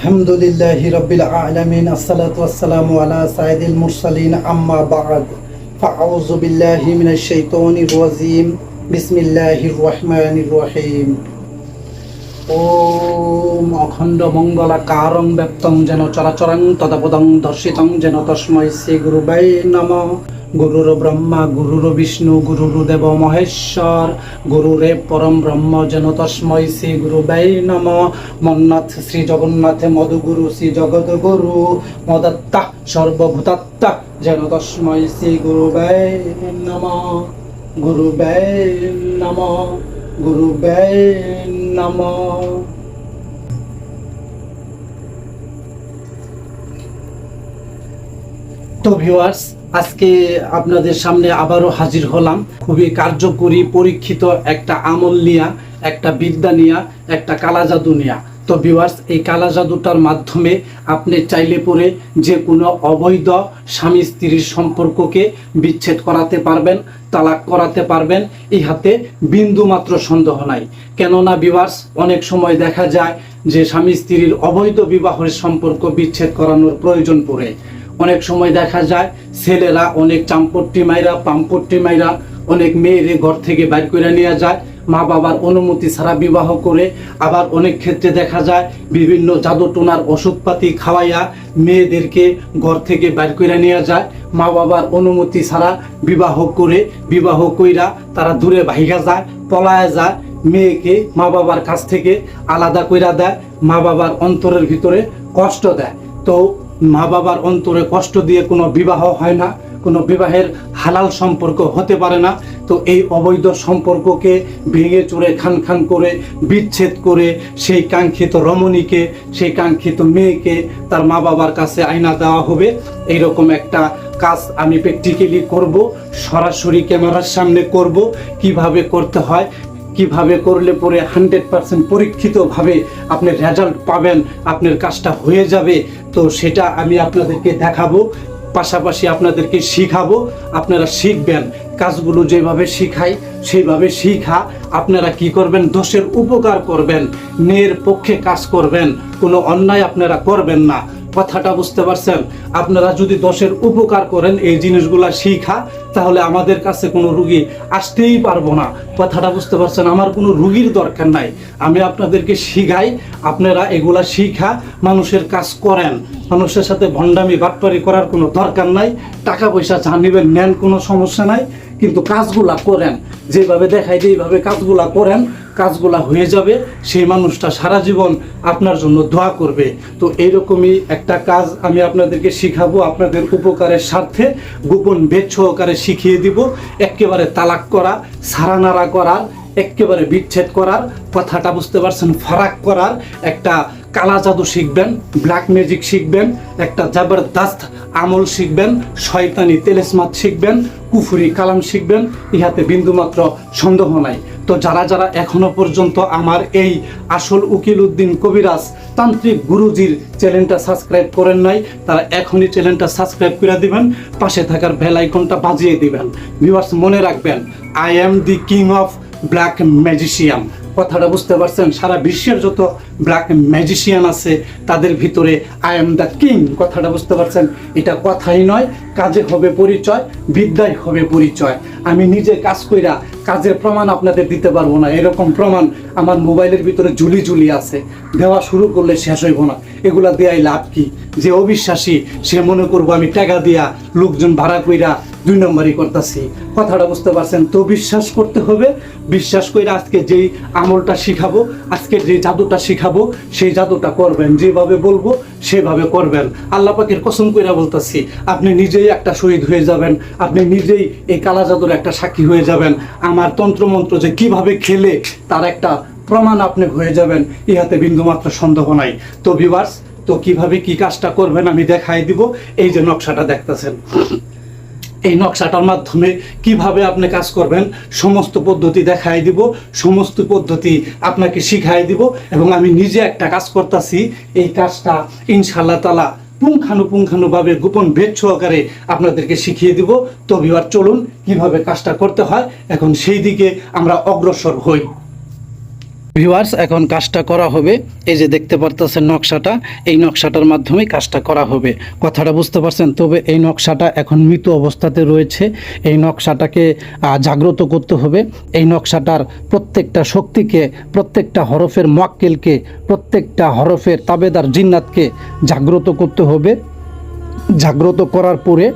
الحمد لله رب العالمين الصلاة والسلام على سيد المرسلين أما بعد فأعوذ بالله من الشيطان الرجيم بسم الله الرحمن الرحيم ওম অখণ্ড মঙ্গলা কারং ব্যক্তং যেন চরাচরং তদাপদং দর্শিতং যেন তস্মৈ শ্রী গুরুবাই নম গুরুর ব্রহ্মা গুরুর বিষ্ণু গুরুর দেব মহেশ্বর গুরুরে পরম ব্রহ্ম যেন তস্মৈ শ্রী গুরুবাই নম মন্নাথ শ্রী জগন্নাথে মধুগুরু শ্রী জগৎ গুরু মদত্তা সর্বভূতাত্মা যেন তস্মৈ শ্রী গুরুবাই নম গুরুবাই নম গুরুবাই নম তো ভিউয়ার্স আজকে আপনাদের সামনে আবারও হাজির হলাম। খুবই কার্যকরী, পরীক্ষিত একটা আমল নিয়া, একটা বিদ্যা নিয়া, একটা কালা জাদু নিয়া। তো ভিউয়ার্স এই কালা জাদুটার মাধ্যমে আপনি চাইলে পরে যে কোনো অবৈধ স্বামী স্ত্রীর সম্পর্ককে বিচ্ছেদ করাতে পারবেন, তালাক করাতে পারবেন, ইহাতে বিন্দু মাত্র সন্দেহ নাই। কেননা ভিউয়ার্স অনেক সময় দেখা যায় যে স্বামী স্ত্রীর অবৈধ বিবাহের সম্পর্ক বিচ্ছেদ করানোর প্রয়োজন পড়ে। অনেক সময় দেখা যায়, ছেলেরা অনেক চাম্পট্টি মাইরা, পাম্পট্টি মাইরা অনেক মেয়েরে ঘর থেকে বাইর করে নিয়ে যায়। মা বাবার অনুমতি ছাড়া বিবাহ করে। আবার অনেক ক্ষেত্রে দেখা যায়, বিভিন্ন জাদুটোনার ওষুধপাতি খাওয়াইয়া মেয়েদেরকে ঘর থেকে বাইর করে নিয়ে যায়। মা বাবার অনুমতি ছাড়া বিবাহ করে, বিবাহ কইরা তারা দূরে ভাইগা যায়, পলায়া যায়। মেয়েকে মা বাবার কাছ থেকে আলাদা কইরা দেয়। মা বাবার অন্তরের ভিতরে কষ্ট দেয়। তো মা বাবার অন্তরে কষ্ট দিয়ে কোনো বিবাহ হয় না, কোনো বিবাহের হালাল সম্পর্ক হতে পারে না। তো এই অবৈধ সম্পর্ককে ভেঙে চুরে, খান খান করে, বিচ্ছেদ করে সেই কাঙ্ক্ষিত রমণীকে, সেই কাঙ্ক্ষিত মেয়েকে তার মা বাবার কাছে আয়না দেওয়া হবে। এইরকম একটা কাজ আমি প্র্যাকটিক্যালি করব, সরাসরি ক্যামেরার সামনে করব। কীভাবে করতে হয়, কীভাবে করলে পরে হান্ড্রেড পার্সেন্ট পরীক্ষিতভাবে আপনি রেজাল্ট পাবেন, আপনার কাজটা হয়ে যাবে তো সেটা আমি আপনাদেরকে দেখাবো, পাশাপাশি আপনাদেরকে শিখাবো, আপনারা শিখবেন। কাজগুলো যেভাবে শিখাই, সেইভাবে শিখা। আপনারা কি করবেন? দোষের উপকার করবেন। মেয়ের পক্ষে কাজ করবেন। কোনো অন্যায় আপনারা করবেন না। কথাটা বুঝতে পারছেন? আপনারা যদি দোষের উপকার করেন এই জিনিসগুলা শিখা, তাহলে আমাদের কাছে কোনো রুগী আসতেই পারব না। কথাটা বুঝতে পারছেন? আমার কোনো রুগীর দরকার নাই। আমি আপনাদেরকে শিখাই, আপনারা এগুলা শিখা, মানুষের কাজ করেন। মানুষের সাথে ভণ্ডামি, বাটপারি করার কোনো দরকার নাই। টাকা পয়সা যা নেবেন, নেন, কোনো সমস্যা নাই। কিন্তু কাজগুলা করেন। যেভাবে দেখাই যেভাবে কাজগুলা করেন কাজগুলা হয়ে যাবে, সেই মানুষটা সারা জীবন আপনার জন্য দোয়া করবে। তো এইরকমই একটা কাজ আমি আপনাদেরকে শিখাবো, আপনাদের উপকারের স্বার্থে গোপন ভেদ সহকারে শিখিয়ে দিব। একেবারে তালাক করা সারানারা করার, একেবারে বিচ্ছেদ করার, কথাটা বুঝতে পারছেন, ফারাক করার একটা কালা জাদু শিখবেন ব্ল্যাক ম্যাজিক শিখবেন, একটা জবরদস্ত আমল শিখবেন, শয়তানি তেলেসমাত শিখবেন, কুফুরি কালাম শিখবেন, ইহাতে বিন্দুমাত্র সন্দেহ নাই। তো যারা যারা এখনও পর্যন্ত আমার এই আসল উকিল উদ্দিন কবিরাজ তান্ত্রিক গুরুজির চ্যানেলটা সাবস্ক্রাইব করেন নাই, তারা এখনই চ্যানেলটা সাবস্ক্রাইব করে দিবেন, পাশে থাকার বেল আইকনটা বাজিয়ে দিবেন। ভিউয়ার্স মনে রাখবেন I am the king of black magician কথাটা বুঝতে পারছেন? সারা বিশ্বের যত ব্ল্যাক ম্যাজিশিয়ান আছে, তাদের ভিতরে আই এম দ্য কিং কথাটা বুঝতে পারছেন? এটা কথাই নয়, কাজে হবে পরিচয়, বিদ্যায় হবে পরিচয়। আমি নিজে কাজ কইরা কাজের প্রমাণ আপনাদের দিতে পারব না। এরকম প্রমাণ আমার মোবাইলের ভিতরে ঝুলি ঝুলি আছে। দেওয়া শুরু করলে শেষ হইব না। এগুলা দেয়াই লাভ কি? যে অবিশ্বাসী, সে মনে করব আমি টাকা দিয়া লোকজন ভাড়া কইরা দুই নম্বরই করতেছি। কথাটা বুঝতে পারছেন তো, বিশ্বাস করতে হবে। বিশ্বাস করে আজকে যেই আমলটা শিখাবো, আজকে যে জাদুটা শিখাবো, সেই জাদুটা করবেন। যেভাবে বলব, সেভাবে করবেন। আল্লাহ পাকের কসম কইরা বলতেছি, আপনি নিজেই একটা শহীদ হয়ে যাবেন। আপনি নিজেই এই কালা জাদুর একটা সাক্ষী হয়ে যাবেন। আমার তন্ত্রমন্ত্র যে কীভাবে খেলে, তার একটা প্রমাণ আপনি হয়ে যাবেন। ইহাতে বিন্দুমাত্র সন্দেহ নাই। তো ভিউয়ার্স তো কীভাবে কি কাজটা করবেন আমি দেখাই দিব। এই যে নকশাটা দেখতেছেন। এই নকশাটার মাধ্যমে কীভাবে আপনি কাজ করবেন, সমস্ত পদ্ধতি দেখাই দিব, সমস্ত পদ্ধতি আপনাকে শিখাই দিব এবং আমি নিজে একটা কাজ করতেছি। এই কাজটা ইনশাল্লাহ তালা পুঙ্খানুপুঙ্খানুভাবে গোপন ভেদ সহকারে আপনাদেরকে শিখিয়ে দিব। তো বিবার চলুন কীভাবে কাজটা করতে হয়। এখন সেই দিকে আমরা অগ্রসর হই। ভিউয়ার্স এখন কাজটা করা হবে। এই যে দেখতে পারতেছেন নকশাটা, এই নকশাটার মাধ্যমে কাজটা করা হবে। কথাটা বুঝতে পারছেন? তবে এই নকশাটা এখন মৃত অবস্থাতে রয়েছে। এই নকশাটাকে জাগ্রত করতে হবে। এই নকশাটার প্রত্যেকটা শক্তিকে, প্রত্যেকটা হরফের মোয়াক্কেলকে, প্রত্যেকটা হরফের তাবেদার জিন্নাতকে জাগ্রত করতে হবে। জাগ্রত করার পরে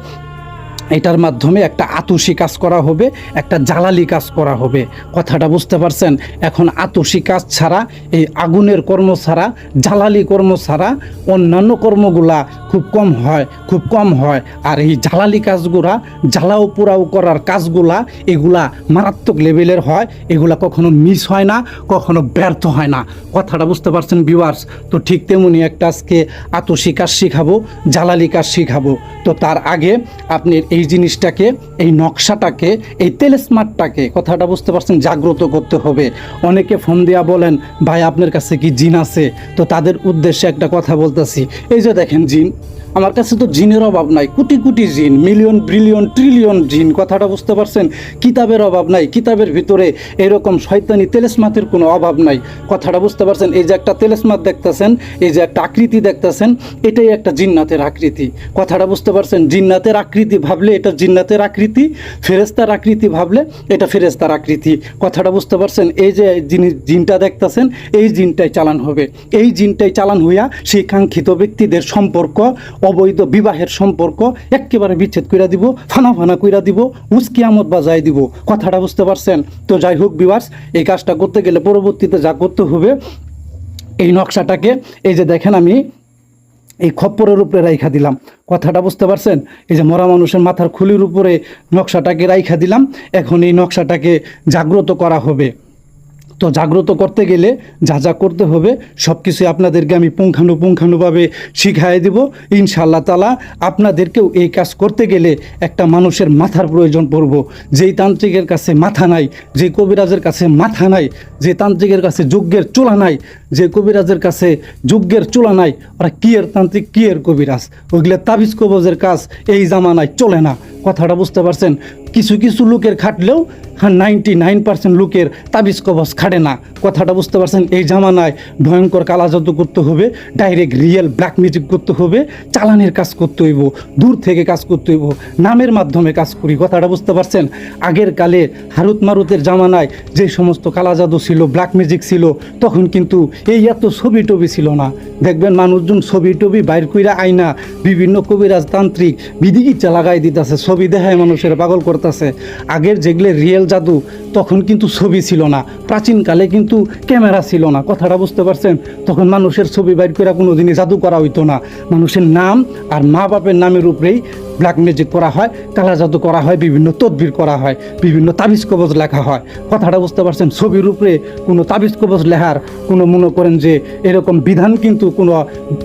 এটার মাধ্যমে একটা আতুষি কাজ করা হবে, একটা জ্বালালি কাজ করা হবে। কথাটা বুঝতে পারছেন? এখন আতুষি কাজ ছাড়া, এই আগুনের কর্ম ছাড়া, জ্বালালি কর্ম ছাড়া, অন্যান্য কর্মগুলা খুব কম হয়, খুব কম হয়। আর এই জ্বালালি কাজগুলা, জ্বালাও পোড়াও করার কাজগুলা, এগুলা মারাত্মক লেভেলের হয়। এগুলা কখনো মিস হয় না, কখনো ব্যর্থ হয় না। কথাটা বুঝতে পারছেন ভিউয়ার্স তো ঠিক তেমনি একটা আজকে আতসী কাজ শিখাবো জ্বালালি কাজ শিখাবো। তো তার আগে আপনি এই জিনিসটাকে, এই নকশাটাকে, এই তেলেসমার্টটাকে কথাটা বুঝতে পারছেন, জাগ্রত করতে হবে। অনেকে ফোন দেওয়া বলেন, ভাই, আপনার কাছে কি জিন আছে? তো তাদের উদ্দেশ্যে একটা কথা বলতেছি। এই যে দেখেন জিন আমার কাছে তো জিনের অভাব নাই, কোটি কোটি জিন মিলিয়ন ব্রিলিয়ন ট্রিলিয়ন জিন, কথাটা বুঝতে পারছেন? কিতাবের অভাব নাই, কিতাবের ভিতরে এরকম শয়তানি তেলেসমাতের কোনো অভাব নাই, কথাটা বুঝতে পারছেন? এই যে একটা তেলেসমাত দেখতেছেন, এই যে একটা আকৃতি দেখতেছেন, এটাই একটা জিন্নাতের আকৃতি। কথাটা বুঝতে পারছেন? জিন্নাতের আকৃতি ভাবলে এটা জিন্নাতের আকৃতি ফেরেস্তার আকৃতি ভাবলে এটা ফেরেস্তার আকৃতি। কথাটা বুঝতে পারছেন? এই যে জিনিস জিনটা দেখতেছেন, এই জিনটাই চালান হবে। এই জিনটাই চালান হইয়া সেই কাঙ্ক্ষিত ব্যক্তিদের সম্পর্ক অবৈধ বিবাহের সম্পর্ক একেবারে বিচ্ছেদ কইরা দিব ফানা ফানা কইরা দিব উস্কিয়ামত বাজাই দিব। কথাটা বুঝতে পারছেন? তো যাই হোক বিবাস এই কাজটা করতে গেলে পরবর্তীতে যা করতে হবে, এই নকশাটাকে, এই যে দেখেন আমি, এই খপ্পরের উপরে রাইখা দিলাম। কথাটা বুঝতে পারছেন? এই যে মরা মানুষের মাথার খুলির উপরে নকশাটাকে রাইখা দিলাম। এখন এই নকশাটাকে জাগ্রত করা হবে। তো জাগ্রত করতে গেলে যা যা করতে হবে সব কিছু আপনাদেরকে আমি পুঙ্খানুপুঙ্খানুভাবে শিখাই দেব। ইনশাআল্লাহ তালা আপনাদেরকেও এই কাজ করতে গেলে একটা মানুষের মাথার প্রয়োজন পড়ব। যেই তান্ত্রিকের কাছে মাথা নাই যে কবিরাজের কাছে মাথা নাই যে তান্ত্রিকের কাছে যজ্ঞের চোলা নাই যে কবিরাজের কাছে যজ্ঞের চোলা নাই, ওরা কিয়ের তান্ত্রিক কিয়ের কবিরাজ? ওইগুলো তাবিজ কবজের কাজ এই জামানায় চলে না। কথাটা বুঝতে পারছেন? কিছু কিছু লোকের খাটলেও নাইনটি নাইন পার্সেন্ট লোকের তাবিজ কবজ খাটে না। কথাটা বুঝতে পারছেন? এই জামানায় ভয়ঙ্কর কালাজাদু করতে হবে ডাইরেক্ট রিয়েল ব্ল্যাক মিউজিক করতে হবে, চালানের কাজ করতে হইব, দূর থেকে কাজ করতে হইব, নামের মাধ্যমে কাজ করি, কথাটা বুঝতে পারছেন? আগের কালে হারুত মারুতের জামানায় যে সমস্ত কালাজাদু ছিল ব্ল্যাক মিউজিক ছিল, তখন কিন্তু এই এত ছবি টবি ছিল না। দেখবেন মানুষজন ছবি টবি বাইর কইরা আইনা, বিভিন্ন কবিরাজ তান্ত্রিক বিধিগিচ্ছা লাগাই দিতেছে, ছবি দেখায় মানুষের পাগল করতেছে আগের যেগুলো রিয়েল জাদু, তখন কিন্তু ছবি ছিল না। প্রাচীনকালে কিন্তু ক্যামেরা ছিল না। কথাটা বুঝতে পারছেন? তখন মানুষের ছবি বাইর করে কোনো দিনই জাদু করা হইতো না। মানুষের নাম আর মা বাপের নামের উপরেই ব্ল্যাক ম্যাজিক করা হয়, কালা জাদু করা হয়, বিভিন্ন তদবির করা হয়, বিভিন্ন তাবিজ কবজ লেখা হয়। কথাটা বুঝতে পারছেন? ছবির উপরে কোনো তাবিজ কবজ লেখার কোনো মনে করেন যে এরকম বিধান কিন্তু কোনো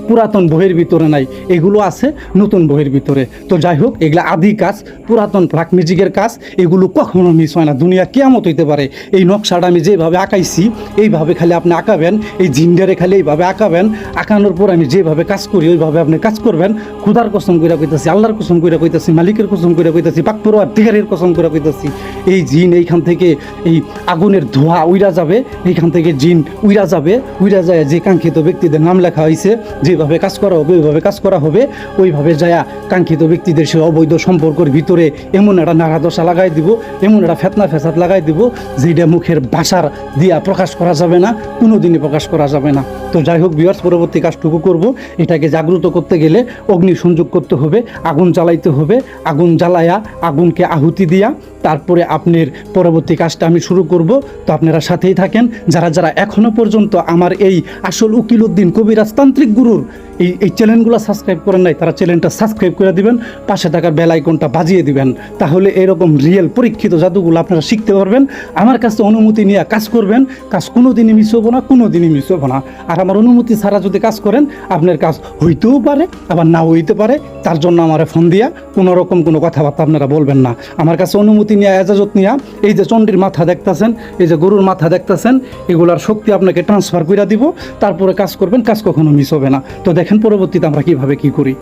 পুরাতন বইয়ের ভিতরে নাই। এগুলো আছে নতুন বইয়ের ভিতরে। তো যাই হোক, এগুলো আদি কাজ, পুরাতন ব্ল্যাক ম্যাজিকের কাজ, এগুলো কখনো মিস হয় না। দুনিয়া কেমত হইতে পারে। এই নকশাটা আমি যেভাবে আঁকাইছি, এইভাবে খালি আপনি আঁকাবেন, এই জিন্ডারে খালি এইভাবে আঁকাবেন, আঁকানোর পর আমি যেভাবে কাজ করি, ওইভাবে আপনি কাজ করবেন। খুদার কসম করে কইতাছি, আল্লাহর কসম করে কইতাছি, মালিকের কসম করে কইতাছি পাকপুর টিকারের কসম করে কইতাছি, এই জিন এইখান থেকে এই আগুনের ধোঁয়া উইরা যাবে, এইখান থেকে জিন উইরা যাবে, উইরা যায় যে কাঙ্ক্ষিত ব্যক্তিদের নাম লেখা হয়েছে যেভাবে কাজ করা হবে, ওইভাবে কাজ করা হবে, ওইভাবে যায় কাঙ্ক্ষিত ব্যক্তিদের সে অবৈধ সম্পর্কের ভিতরে এমন একটা নাড়া দশা লাগাই দিব, এমন একটা ফেতনা ফেসাদ লাগাই দিব যেটা মুখের বাসার দিয়া প্রকাশ করা যাবে না কোনো দিনই প্রকাশ করা যাবে না। তো যাই হোক বিয়ার্স পরবর্তী কাজটুকু করব। এটাকে জাগ্রত করতে গেলে অগ্নি সংযোগ করতে হবে, আগুন জ্বালাইতে হবে। আগুন জ্বালায়া আগুনকে আহুতি দিয়া তারপরে আপনার পরবর্তী কাজটা আমি শুরু করব। তো আপনারা সাথেই থাকেন। যারা যারা এখনও পর্যন্ত আমার এই আসল উকিল উদ্দিন কবিরাজ তান্ত্রিক গুরুর এই এই চ্যানেলগুলো সাবস্ক্রাইব করেন নাই, তারা চ্যানেলটা সাবস্ক্রাইব করে দিবেন। পাশে থাকার বেল আইকনটা বাজিয়ে দিবেন। তাহলে এরকম রিয়েল পরীক্ষিত জাদুগুলো আপনারা শিখতে পারবেন। আমার কাছে অনুমতি নিয়ে কাজ করবেন। কাজ কোনো দিনই মিস হব না কোনো দিনই মিস হব না। আর আমার অনুমতি ছাড়া যদি কাজ করেন, আপনার কাজ হইতেও পারে, আবার নাও হইতে পারে। তার জন্য আমার ফোন দিয়া কোনো রকম কোনো কথাবার্তা আপনারা বলবেন না। আমার কাছে অনুমতি নিয়ে এজাজত নিয়ে এই যে চণ্ডীর মাথা দেখতাছেন, এই যে গরুর মাথা দেখতাছেন, এগুলার শক্তি আপনাকে ট্রান্সফার করে দিব। তারপরে কাজ করবেন, কাজ কখনো মিস হবে না। তো দেখেন পরবর্তীতে আমরা কীভাবে কি করি।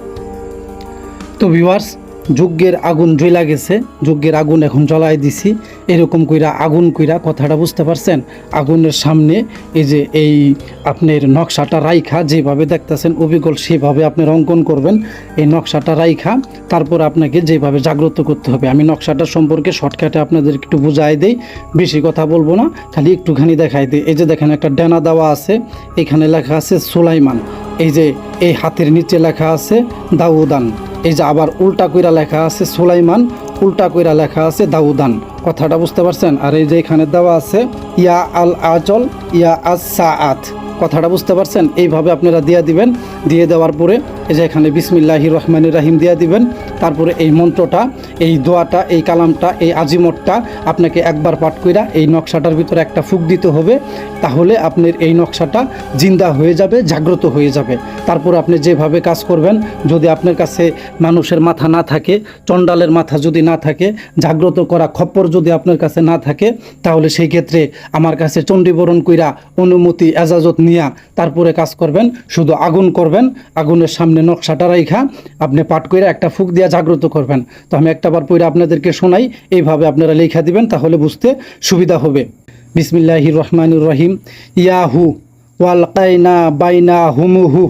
তো ভিউয়ার্স যজ্ঞের আগুন জ্বলা গেছে, যজ্ঞের আগুন এখন জ্বলাই দিছি, এরকম কইরা আগুন কইরা কথাটা বুঝতে পারছেন? আগুনের সামনে এই যে এই আপনার নকশাটা রাইখা যেভাবে দেখতেছেন, অবিকল সেভাবে আপনার অঙ্কন করবেন, এই নকশাটা রাইখা, তারপর আপনাকে যেভাবে জাগ্রত করতে হবে। আমি নকশাটা সম্পর্কে শর্টকাটে আপনাদের একটু বুঝাই দেই, বেশি কথা বলব না, খালি একটুখানি দেখাই দিই। এই যে দেখেন একটা ডেনা দেওয়া আছে, এখানে লেখা আছে সুলাইমান। এই যে এই হাতের নিচে লেখা আছে দাউদান। এই যে আবার উল্টা কইরা লেখা আছে সুলাইমান, উল্টা কইরা লেখা আছে দাউদান। কথাটা বুঝতে পারছেন? আর এই যে এখানে দেওয়া আছে, ইয়া আল আজল, ইয়া আজ সাআত। কথাটা বুঝতে পারছেন? এইভাবে আপনারা দিয়ে দিবেন। দিয়ে দেওয়ার পরে এই যে এখানে বিসমিল্লাহির রহমানির রাহিম দিয়ে দিবেন। তারপরে এই মন্ত্রটা, এই দোয়াটা, এই কালামটা, এই আজিমতটা আপনাকে একবার পাঠ কইরা এই নকশাটার ভিতরে একটা ফুক দিতে হবে। তাহলে আপনার এই নকশাটা জিন্দা হয়ে যাবে, জাগ্রত হয়ে যাবে। তারপর আপনি যেভাবে কাজ করবেন, যদি আপনার কাছে মানুষের মাথা না থাকে, চণ্ডালের মাথা যদি না থাকে, জাগ্রত করা খপ্পর যদি আপনার কাছে না থাকে, তাহলে সেই ক্ষেত্রে আমার কাছে চণ্ডীবরণ কইরা অনুমতি, এজাজত নিয়া তারপরে কাজ করবেন, শুধু আগুন করবেন, আগুনের সামনে নকশাটা রাইখা, আপনি পাঠ করে একটা ফুক দিয়া জাগ্রত করবেন। তো আমি একটাবার পরে আপনাদেরকে শোনাই, এইভাবে আপনারা লেখা দিবেন, তাহলে বুঝতে সুবিধা হবে। বিসমিল্লাহির রহমানুর রহিম। ইয়াহু ওয়ালকাইনা বাইনা হুমুহু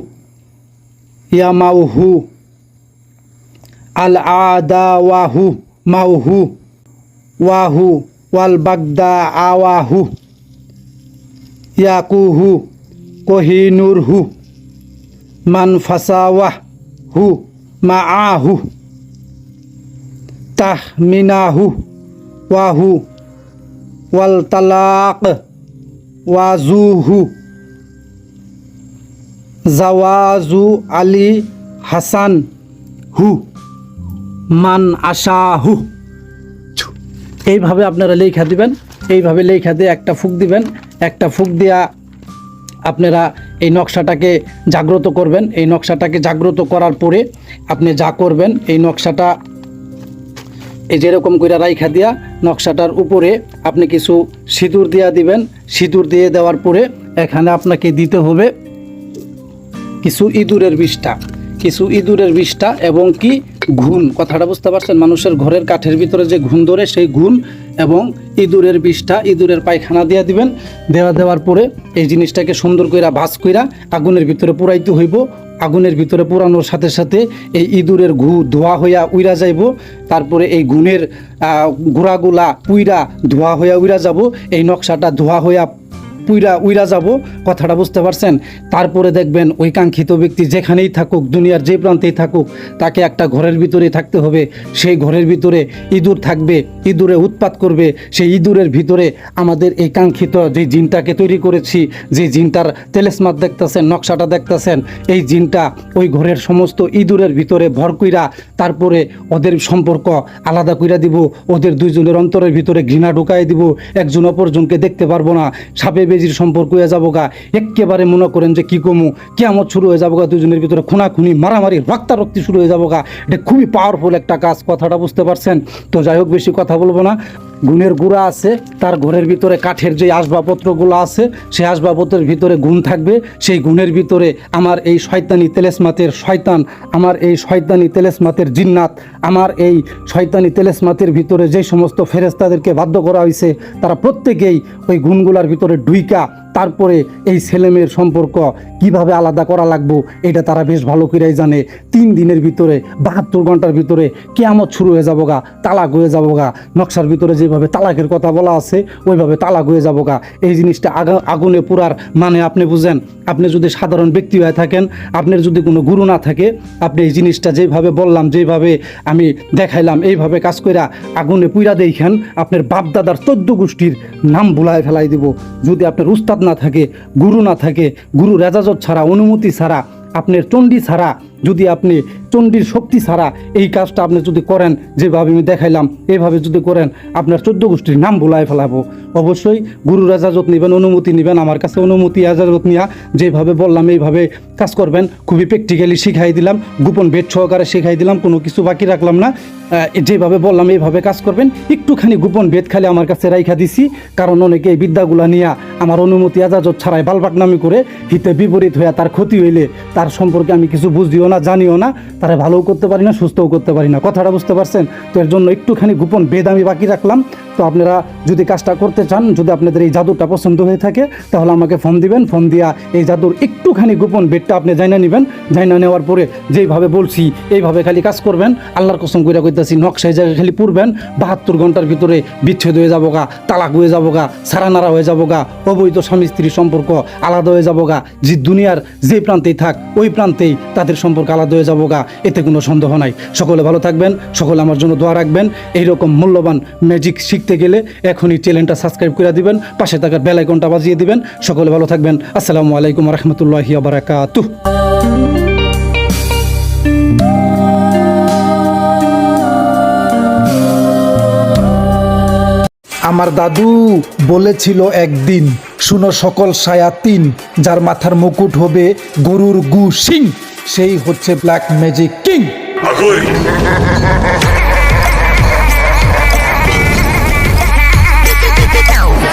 ইয়ামাউহু আল আদাওয়াহু মাউহু, ওয়াহু ওয়াল বাগদা আওয়াহু ইয়াকুহু কোহিনুরহু মান ফাসাওয়াহ হু, মাআহু তাহমিনাহু ওয়াহু, ওয়াল তালাক, ওয়াজুহু, জাওয়াজু আলী হাসান হু, মান আশাহু। এইভাবে আপনারা লেখা দিবেন, এইভাবে লেখা দিয়ে একটা ফুক দিবেন, একটা ফুক দিয়া আপনারা এই নকশাটাকে জাগ্রত করবেন। এই নকশাটাকে জাগ্রত করার পরে আপনি যা করবেন, এই নকশাটা এই যেরকম করে রাইখা দিয়া নকশাটার উপরে আপনি কিছু সিঁদুর দিয়া দিবেন। সিঁদুর দিয়ে দেওয়ার পরে এখানে আপনাকে দিতে হবে কিছু ইঁদুরের বিষটা কিছু ইঁদুরের বিষটা এবং কি ঘুণ। কথাটা বুঝতে পারছেন? মানুষের ঘরের কাঠের ভিতরে যে ঘুণ ধরে সেই ঘুণ এবং ইঁদুরের বিষটা ইঁদুরের পায়খানা দিয়ে দিবেন। দেওয়া দেওয়ার পরে এই জিনিসটাকে সুন্দর কইরা ভাজ কইরা আগুনের ভিতরে পুরাইতে হইব। আগুনের ভিতরে পুরানোর সাথে সাথে এই ইঁদুরের ঘু ধোয়া হইয়া উইরা যাইব। তারপরে এই গুণের গুড়াগুলা উইরা ধোয়া হইয়া উইরা যাব। এই নকশাটা ধোয়া হইয়া পুইরা উইরা যাব, কথাটা বুঝতে পারছেন? তারপরে দেখবেন ওই কাঙ্ক্ষিত ব্যক্তি যেখানেই থাকুক, দুনিয়ার যে প্রান্তেই থাকুক, তাকে একটা ঘরের ভিতরে থাকতে হবে। সেই ঘরের ভিতরে ইঁদুর থাকবে, ইঁদুরে উৎপাত করবে। সেই ইঁদুরের ভিতরে আমাদের এই কাঙ্ক্ষিত যে জিনটাকে তৈরি করেছি, যে জিনটার তেলেসমাত দেখতেছেন, নকশাটা দেখতেছেন, এই জিনটা ওই ঘরের সমস্ত ইঁদুরের ভিতরে ভর কইরা তারপরে ওদের সম্পর্ক আলাদা কইরা দিব, ওদের দুইজনের অন্তরের ভিতরে ঘৃণা ঢুকাই দিব, একজন অপরজনকে দেখতে পারব না, সাপে বেজির সম্পর্ক হয়ে যাব গা। একেবারে মনে করেন যে কি কমু? কেমন শুরু হয়ে যাব গা দুজনের ভিতরে খুনাখুনি, মারামারি, রক্তারক্তি শুরু হয়ে যাব গা। এটা খুবই পাওয়ারফুল একটা কাজ, কথাটা বুঝতে পারছেন? তো যাই হোক, বেশি কথা বলব না। গুণের গুঁড়া আছে, তার ঘরের ভিতরে কাঠের যে আসবাবপত্রগুলো আছে, সেই আসবাবপত্রের ভিতরে গুণ থাকবে। সেই গুণের ভিতরে আমার এই শয়তানি তেলেসমাতের শয়তান, আমার এই শয়তানি তেলেসমাতের জিন্নাত, আমার এই শয়তানি তেলেসমাতের ভিতরে যে সমস্ত ফেরেস্তাদেরকে বাধ্য করা হয়েছে তারা প্রত্যেকেই ওই গুণগুলার ভিতরে ডুইকা তারপরে এই ছেলেমেয়ের সম্পর্ক কীভাবে আলাদা করা লাগবো, এটা তারা বেশ ভালো করেই জানে। তিন দিনের ভিতরে, বাহাত্তর ঘণ্টার ভিতরে কেয়ামত শুরু হয়ে যাব গা তালাক হয়ে যাব গা নকশার ভিতরে যেভাবে তালাকের কথা বলা আছে, ওইভাবে তালাক হয়ে যাব গা এই জিনিসটা আগুনে পুরার মানে আপনি বুঝেন? আপনি যদি সাধারণ ব্যক্তি হয়ে থাকেন, আপনার যদি কোনো গুরু না থাকে, আপনি এই জিনিসটা যেভাবে বললাম, যেভাবে আমি দেখাইলাম, এইভাবে কাজ কইরা আগুনে পুইরা দেখেন আপনার বাপদাদার চোদ্দ গোষ্ঠীর নাম ভুলায় ফেলাই দিব। যদি আপনার উস্তাদ না থাকে, গুরু না থাকে, গুরু রেজাজত ছাড়া, অনুমতি ছাড়া, আপনার চণ্ডী ছাড়া, যদি আপনি চণ্ডীর শক্তি ছাড়া এই কাজটা আপনি যদি করেন, যেভাবে আমি দেখাইলাম এইভাবে যদি করেন, আপনার চোদ্দ গোষ্ঠীর নাম বোলাই ফেলাবো। অবশ্যই গুরু রেজাজত নেবেন, অনুমতি নেবেন, আমার কাছে অনুমতি এজাজত নিয়া যেভাবে বললাম, এইভাবে কাজ করবেন। খুবই প্র্যাকটিক্যালি শিখাই দিলাম, গোপন বেদ সহকারে শিখাই দিলাম, কোনো কিছু বাকি রাখলাম না। যেভাবে বললাম, এইভাবে কাজ করবেন। একটুখানি গোপন বেদ খালি আমার কাছে রাইখা দিছি, কারণ অনেকে এই বিদ্যাগুলা নিয়ে আমার অনুমতি এজাজত ছাড়াই বালবাকনামি করে হিতে বিপরীত হয়ে তার ক্ষতি হইলে তার সম্পর্কে আমি কিছু বুঝিও না, জানিও না। তারা ভালোও করতে পারি না, সুস্থও করতে পারি না। কথাটা বুঝতে পারছেন? তো এর জন্য একটুখানি গোপন বেদ আমি বাকি রাখলাম। তো আপনারা যদি কাজটা করতে চান, যদি আপনাদের এই জাদুটা পছন্দ হয়ে থাকে, তাহলে আমাকে ফোন দিবেন। ফোন দিয়া এই জাদুর একটুখানি গোপন বেডটা আপনি জাইনা নেবেন। জাইনা নেওয়ার পরে যেইভাবে বলছি, এইভাবে খালি কাজ করবেন। আল্লাহর কসম কইরা কইতাছি, নকশায় জায়গায় খালি পুরবেন বাহাত্তর ঘণ্টার ভিতরে বিচ্ছেদ হয়ে যাব গা তালাক হয়ে যাব গা সারানারা হয়ে যাব গা অবৈধ স্বামী স্ত্রীর সম্পর্ক আলাদা হয়ে যাব গা যে দুনিয়ার যে প্রান্তেই থাক, ওই প্রান্তেই তাদের সম্পর্ক আলাদা হয়ে যাব গা এতে কোনো সন্দেহ নাই। সকলে ভালো থাকবেন, সকলে আমার জন্য দোয়া রাখবেন। এইরকম মূল্যবান ম্যাজিক শিখতে গেলে এখনই চ্যানেলটা সাবস্ক্রাইব করে দিবেন, পাশে থাকার বেলাইকনটা বাজিয়ে দিবেন। সকলে ভালো থাকবেন। আসসালামু আলাইকুম রহমতুল্লাহি বারাকাতুহ। আমার দাদু বলেছিল একদিন, শুনো সকল সায়াতিন যার মাথার মুকুট হবে গরুর গু সিং, সেই হচ্ছে ব্ল্যাক ম্যাজিক কিং!